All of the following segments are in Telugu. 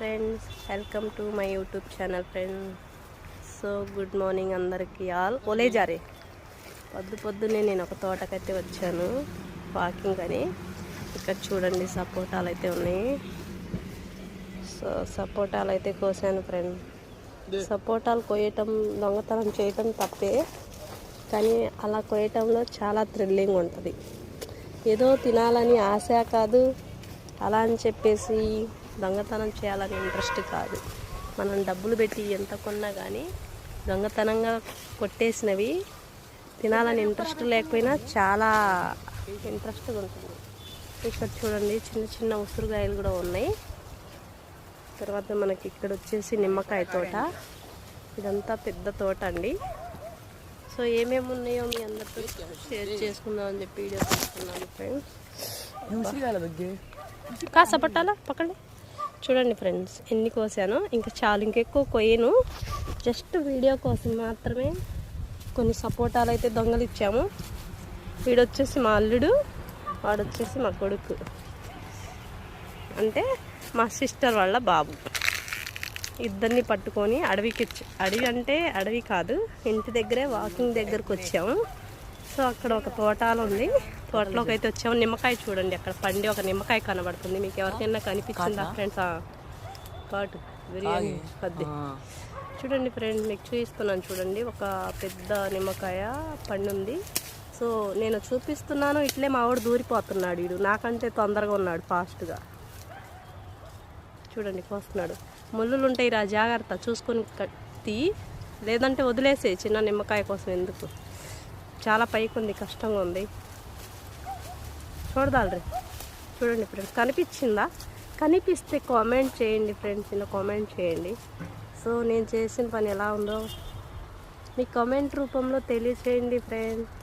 Friends welcome to my YouTube channel friends so good morning అందరికీ ఆల్ ఒలేజారే పొద్దు పొద్దున్నే నేను ఒక తోటకైతే వచ్చాను. వాకింగ్ అని. ఇక్కడ చూడండి సపోటాలు అయితే ఉన్నాయి. సో సపోటాలు అయితే కోసాను ఫ్రెండ్ సపోటాలు కోయటం దొంగతనం చేయటం తప్పే. కానీ అలా కోయటంలో చాలా థ్రిల్లింగ్ ఉంటుంది. ఏదో తినాలని ఆశ కాదు. అలా అని చెప్పేసి దొంగతనం చేయాలని ఇంట్రెస్ట్ కాదు. మనం డబ్బులు పెట్టి ఎంత కొన్నా కానీ దొంగతనంగా కొట్టేసినవి తినాలని ఇంట్రెస్ట్ లేకపోయినా చాలా ఇంట్రెస్ట్గా ఉంటుంది. ఇక్కడ చూడండి చిన్న చిన్న ఉసురుగాయలు కూడా ఉన్నాయి. తర్వాత మనకి ఇక్కడ వచ్చేసి నిమ్మకాయ తోట. ఇదంతా పెద్ద తోట అండి. సో ఏమేమి ఉన్నాయో మీ అందరితో షేర్ చేసుకుందాం అని చెప్పి వీడియో తీసుకున్నాను ఫ్రెండ్స్ కాస పట్టాలా? పక్కనే. చూడండి ఫ్రెండ్స్ ఎన్ని కోసాను. ఇంకా చాలు ఇంకెక్కువ కొయ్యను. జస్ట్ వీడియో కోసం మాత్రమే కొన్ని సపోటాలు అయితే దొంగలు ఇచ్చాము. వీడు వచ్చేసి మా అల్లుడు వాడు వచ్చేసి మా కొడుకు. అంటే మా సిస్టర్ వాళ్ళ బాబు. ఇద్దరిని పట్టుకొని అడవికి వచ్చి అడవి అంటే అడవి కాదు ఇంటి దగ్గరే వాకింగ్ దగ్గరకు వచ్చాము. సో అక్కడ ఒక తోటాలు ఉంది తోటలోకి అయితే వచ్చాము. నిమ్మకాయ చూడండి అక్కడ పండి ఒక నిమ్మకాయ కనబడుతుంది. మీకు ఎవరికైనా కనిపించిందా ఫ్రెండ్స్? కాటు బిర్యానీ పద్ది. చూడండి ఫ్రెండ్ మీకు చూపిస్తున్నాను చూడండి. ఒక పెద్ద నిమ్మకాయ పండు ఉంది సో నేను చూపిస్తున్నాను. ఇట్లే మా వాడు దూరిపోతున్నాడు వీడు నాకంటే తొందరగా ఉన్నాడు ఫాస్ట్గా. చూడండి కోస్తున్నాడు. ముళ్ళులు ఉంటాయి రా జాగ్రత్త. చూసుకొని కత్తి లేదంటే వదిలేసే చిన్న నిమ్మకాయ కోసం ఎందుకు? చాలా పైకి ఉంది కష్టంగా ఉంది చూడదాల్రి చూడండి ఫ్రెండ్స్ కనిపించిందా కనిపిస్తే కామెంట్ చేయండి ఫ్రెండ్స్ చిన్న కామెంట్ చేయండి. సో నేను చేసిన పని ఎలా ఉందో మీ కామెంట్ రూపంలో తెలియచేయండి ఫ్రెండ్స్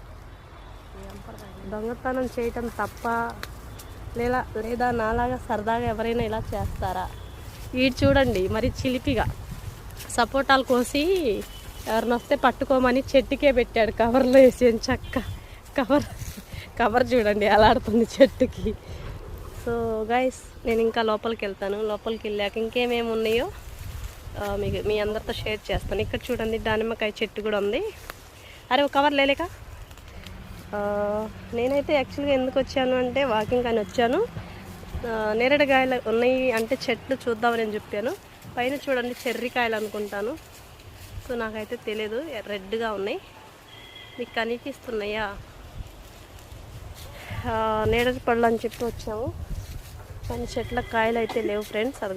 దొంగతనం చేయటం తప్ప లేదా లేదా నాలాగా సరదాగా ఎవరైనా ఇలా చేస్తారా? వీడు చూడండి మరి చిలిపిగా సపోటాలు కోసి ఎవరిని వస్తే పట్టుకోమని చెట్టుకే పెట్టాడు కవర్లో వేసి చక్క. కవర్ కవర్ చూడండి ఎలాడుతుంది చెట్టుకి. సో గైస్ నేను ఇంకా లోపలికి వెళ్తాను. లోపలికి వెళ్ళాక ఇంకేమేమి ఉన్నాయో మీకు మీ అందరితో షేర్ చేస్తాను. ఇక్కడ చూడండి దానిమ్మకాయ చెట్టు కూడా ఉంది. అరే ఒక కవర్ లేలేక? నేనైతే యాక్చువల్గా ఎందుకు వచ్చాను అంటే వాకింగ్ అని వచ్చాను. నేరేడుకాయలు ఉన్నాయి అంటే చెట్లు చూద్దామని చెప్పాను. పైన చూడండి చెర్రికాయలు అనుకుంటాను. సో నాకైతే తెలియదు రెడ్గా ఉన్నాయి. మీకు కనిపిస్తున్నాయా? ఆ, పళ్ళు అని చెప్పి వచ్చాము. కానీ చెట్ల కాయలు అయితే లేవు ఫ్రెండ్స్ అది